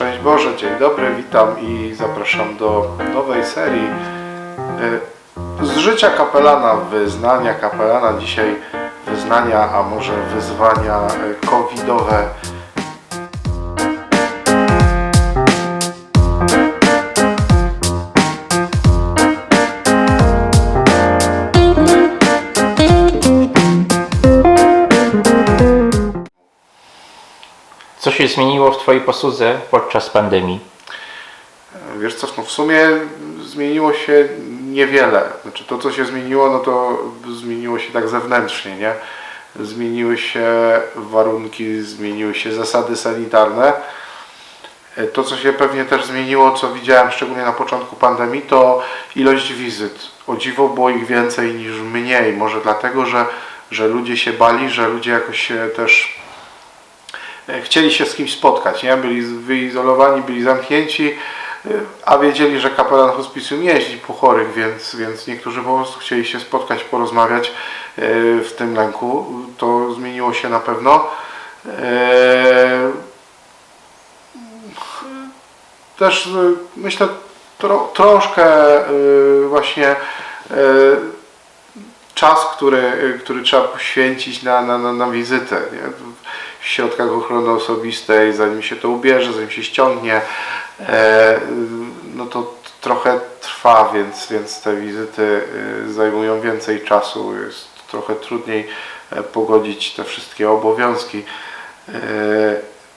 Szczęść Boże, dzień dobry, witam i zapraszam do nowej serii e, z życia kapelana, wyznania kapelana. Dzisiaj wyznania, a może wyzwania e, covidowe. Się zmieniło w Twojej posłudze podczas pandemii? Wiesz co, no w sumie zmieniło się niewiele. Znaczy to, co się zmieniło, no to zmieniło się tak zewnętrznie, nie? Zmieniły się warunki, zmieniły się zasady sanitarne. To, co się pewnie też zmieniło, co widziałem szczególnie na początku pandemii, to ilość wizyt. O dziwo było ich więcej niż mniej. Może dlatego, że, że ludzie się bali, że ludzie jakoś się też chcieli się z kimś spotkać, nie? Byli wyizolowani, byli zamknięci, y, a wiedzieli, że kapelan hospicjum jeździ po chorych, więc, więc niektórzy po prostu chcieli się spotkać, porozmawiać y, w tym lęku. To zmieniło się na pewno. E, Też myślę tro, troszkę właśnie czas, który, y, który trzeba poświęcić na, na, na, na wizytę. Nie? W środkach ochrony osobistej, zanim się to ubierze, zanim się ściągnie, e, no to trochę trwa, więc, więc te wizyty y, zajmują więcej czasu. Jest trochę trudniej e, pogodzić te wszystkie obowiązki. E,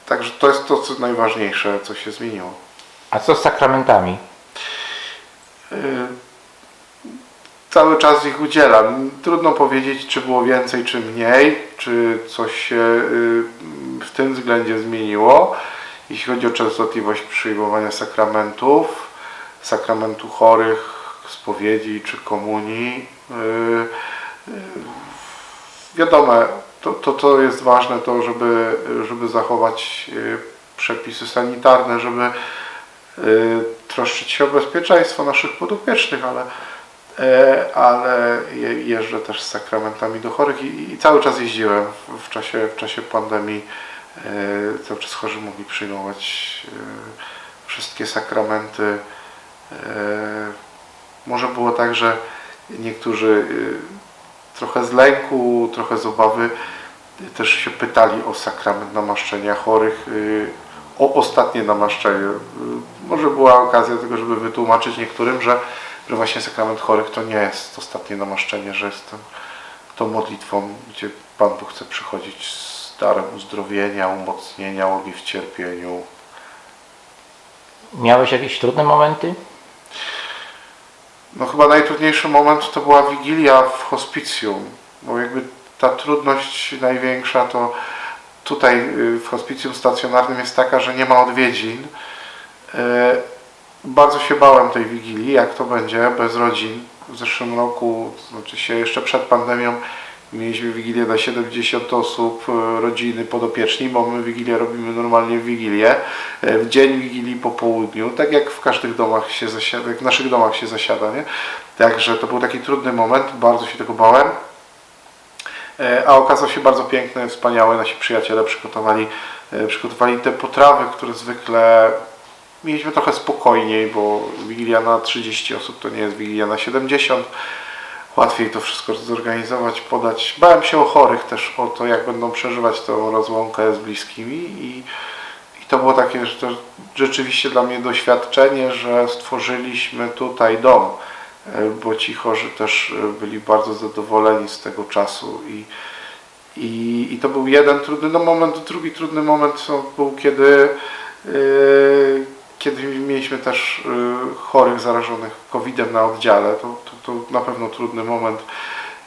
Także to jest to, co najważniejsze, co się zmieniło. A co z sakramentami? Cały czas ich udzielam. Trudno powiedzieć, czy było więcej, czy mniej, czy coś się y, w tym względzie zmieniło. Jeśli chodzi o częstotliwość przyjmowania sakramentów, sakramentu chorych, spowiedzi czy komunii, y, y, wiadomo, to, to, to jest ważne, to żeby, żeby zachować przepisy sanitarne, żeby troszczyć się o bezpieczeństwo naszych podopiecznych, ale, ale je, jeżdżę też z sakramentami do chorych i, i cały czas jeździłem w, czasie, w czasie pandemii. e, Cały czas chorzy mogli przyjmować e, wszystkie sakramenty. E, Może było tak, że niektórzy e, trochę z lęku, trochę z obawy też się pytali o sakrament namaszczenia chorych, o ostatnie namaszczenie. Może była okazja tego, żeby wytłumaczyć niektórym, że, że właśnie sakrament chorych to nie jest ostatnie namaszczenie, że jest to, to modlitwą, gdzie Pan Bóg chce przychodzić z darem uzdrowienia, umocnienia, ulgi w cierpieniu. Miałeś jakieś trudne momenty? No chyba najtrudniejszy moment to była Wigilia w hospicjum, bo jakby ta trudność największa to tutaj y, w hospicjum stacjonarnym jest taka, że nie ma odwiedzin. Bardzo się bałem tej Wigilii, jak to będzie bez rodzin. W zeszłym roku, znaczy się jeszcze przed pandemią, mieliśmy Wigilię na 70 osób, e, rodziny podopieczni, bo my Wigilię robimy normalnie w Wigilię, e, w dzień Wigilii po południu, tak jak w każdych domach się zasiada, jak w naszych domach się zasiada, nie? Także to był taki trudny moment, bardzo się tego bałem. E, A okazał się bardzo piękny, wspaniały. Nasi przyjaciele przygotowali, przygotowali te potrawy, które zwykle mieliśmy trochę spokojniej, bo Wigilia na 30 osób to nie jest Wigilia na 70. Łatwiej to wszystko zorganizować, podać. Bałem się o chorych też, o to, jak będą przeżywać tą rozłąkę z bliskimi i, i to było takie, że to rzeczywiście dla mnie doświadczenie, że stworzyliśmy tutaj dom, e, bo ci chorzy też e, byli bardzo zadowoleni z tego czasu i, i, i to był jeden trudny no, moment. Drugi trudny moment był, kiedy, e, kiedy mieliśmy też e, chorych zarażonych COVID-em na oddziale. To, to, to na pewno trudny moment.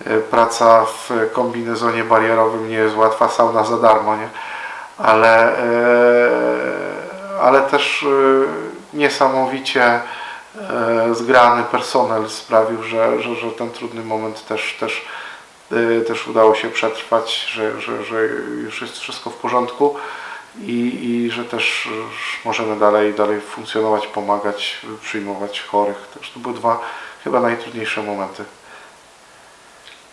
E, Praca w kombinezonie barierowym nie jest łatwa, sauna za darmo, nie? Ale, e, ale też niesamowicie zgrany personel sprawił, że, że, że ten trudny moment też, też, też udało się przetrwać, że, że, że już jest wszystko w porządku i, i że też możemy dalej, dalej funkcjonować, pomagać, przyjmować chorych. Też to były dwa chyba najtrudniejsze momenty.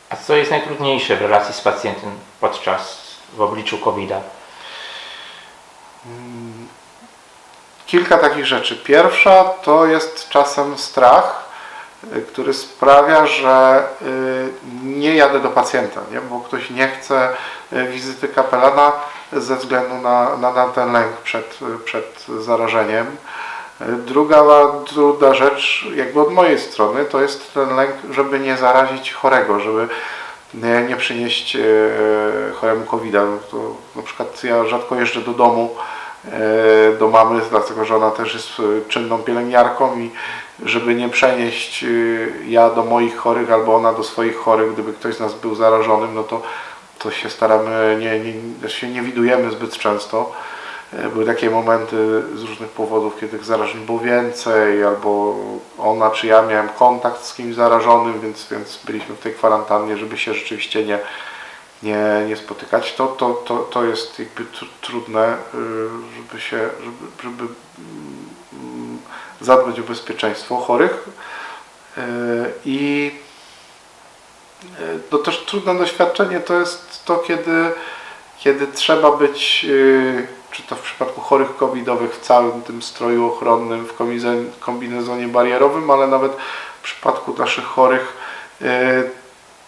A co jest najtrudniejsze w relacji z pacjentem podczas, w obliczu COVID-a? kilka takich rzeczy. Pierwsza to jest czasem strach, który sprawia, że y, nie jadę do pacjenta, nie? bo ktoś nie chce y, wizyty kapelana ze względu na, na, na ten lęk przed, przed zarażeniem. Y, Druga trudna rzecz, jakby od mojej strony, to jest ten lęk, żeby nie zarazić chorego, żeby nie, nie przynieść choremu covid -a. To na przykład ja rzadko jeżdżę do domu, do mamy, dlatego że ona też jest e, czynną pielęgniarką i żeby nie przenieść e, ja do moich chorych albo ona do swoich chorych, gdyby ktoś z nas był zarażonym, no to, to się staramy, nie, nie, też się nie widujemy zbyt często. E, Były takie momenty z różnych powodów, kiedy tych zarażeń było więcej, albo ona czy ja miałem kontakt z kimś zarażonym, więc, więc byliśmy w tej kwarantannie, żeby się rzeczywiście nie, nie, nie spotykać. To, to, to, to jest jakby tr- trudne, y, żeby się, żeby, żeby mm, zadbać o bezpieczeństwo chorych. Y, I y, to też trudne doświadczenie to jest to, kiedy, kiedy trzeba być, czy to w przypadku chorych covidowych w całym tym stroju ochronnym, w kombinezonie, barierowym, ale nawet w przypadku naszych chorych,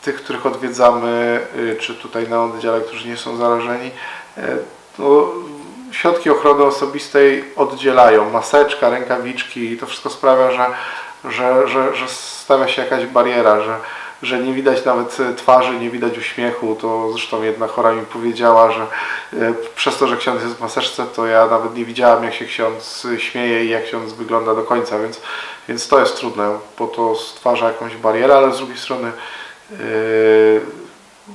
tych, których odwiedzamy, y, czy tutaj na oddziale, którzy nie są zarażeni, y, to środki ochrony osobistej oddzielają. Maseczka, rękawiczki to wszystko sprawia, że, że, że, że stawia się jakaś bariera, że, że nie widać nawet twarzy, nie widać uśmiechu. To zresztą jedna chora mi powiedziała, że przez to, że ksiądz jest w maseczce, to ja nawet nie widziałam, jak się ksiądz śmieje i jak ksiądz wygląda do końca, więc, więc to jest trudne, bo to stwarza jakąś barierę, ale z drugiej strony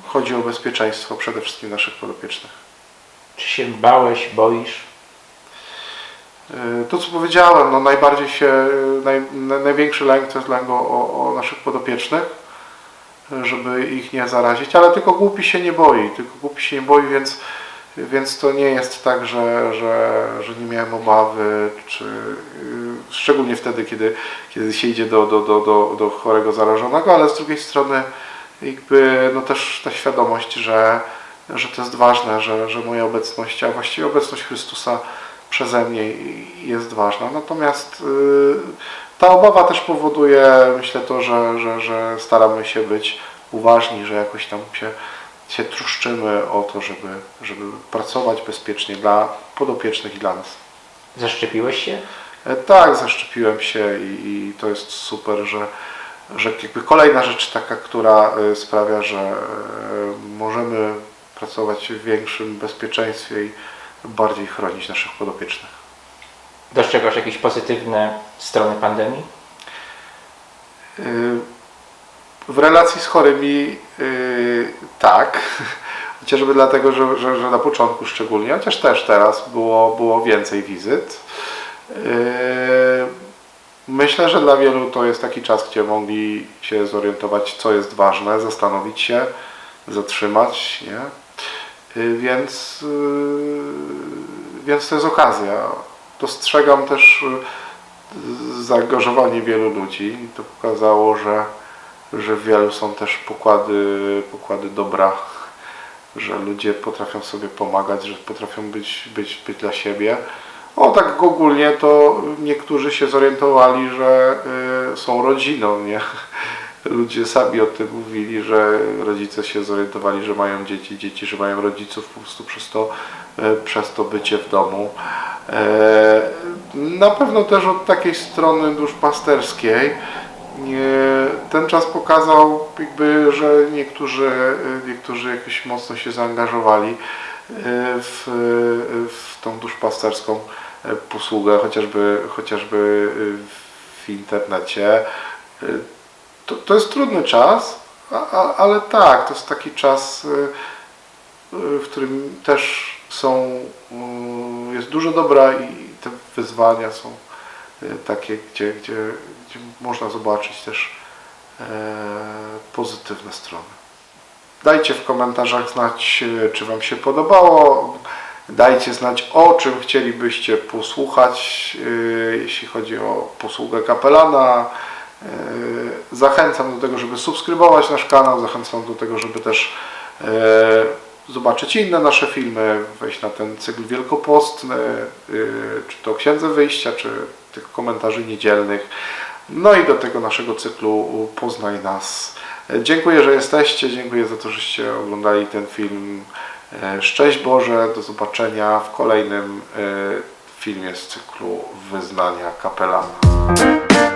chodzi o bezpieczeństwo przede wszystkim naszych podopiecznych. Czy się bałeś, boisz? E, To, co powiedziałem, no najbardziej się, naj, na- największy lęk to jest lęk o, o, naszych podopiecznych, żeby ich nie zarazić, ale tylko głupi się nie boi, tylko głupi się nie boi, więc, więc to nie jest tak, że, że, że nie miałem obawy, czy szczególnie wtedy, kiedy, kiedy się idzie do, do, do, do, do chorego zarażonego, ale z drugiej strony jakby no też ta świadomość, że, że to jest ważne, że, że moja obecność, a właściwie obecność Chrystusa przeze mnie jest ważna. Natomiast y, ta obawa też powoduje, myślę to, że, że, że staramy się być uważni, że jakoś tam się, się truszczymy o to, żeby, żeby pracować bezpiecznie dla podopiecznych i dla nas. Zaszczepiłeś się? E, Tak, zaszczepiłem się i, i to jest super, że, że jakby kolejna rzecz taka, która e, sprawia, że e, możemy pracować w większym bezpieczeństwie i bardziej chronić naszych podopiecznych. Dostrzegasz jakieś pozytywne strony pandemii? W relacji z chorymi tak, chociażby dlatego, że, że, że na początku szczególnie, chociaż też teraz było, było więcej wizyt. Y, Myślę, że dla wielu to jest taki czas, gdzie mogli się zorientować, co jest ważne, zastanowić się, zatrzymać, nie? Y, Więc, y, więc to jest okazja. Dostrzegam też zaangażowanie wielu ludzi. To pokazało, że, że w wielu są też pokłady, pokłady dobra, że ludzie potrafią sobie pomagać, że potrafią być, być, być dla siebie. O tak ogólnie to niektórzy się zorientowali, że y, są rodziną, nie? Ludzie sami o tym mówili, że rodzice się zorientowali, że mają dzieci, dzieci, że mają rodziców po prostu przez to, y, przez to bycie w domu. E, Na pewno też od takiej strony duszpasterskiej ten czas pokazał, jakby, że niektórzy, niektórzy jakoś mocno się zaangażowali w, w tą duszpasterską e, posługę, chociażby, chociażby w internecie. E, To, to jest trudny czas, a, a, ale tak, to jest taki czas, e, w którym też są, mm, jest dużo dobra i te wyzwania są e, takie, gdzie, gdzie, gdzie można zobaczyć też e, pozytywne strony. Dajcie w komentarzach znać, e, czy Wam się podobało. Dajcie znać, o czym chcielibyście posłuchać, e, jeśli chodzi o posługę kapelana. E, Zachęcam do tego, żeby subskrybować nasz kanał, zachęcam do tego, żeby też zobaczyć inne nasze filmy, wejść na ten cykl wielkopostny, czy to Księdze Wyjścia, czy tych komentarzy niedzielnych. No i do tego naszego cyklu Poznaj Nas. Dziękuję, że jesteście, dziękuję za to, żeście oglądali ten film. E, Szczęść Boże, do zobaczenia w kolejnym e, filmie z cyklu Wyznania Kapelana.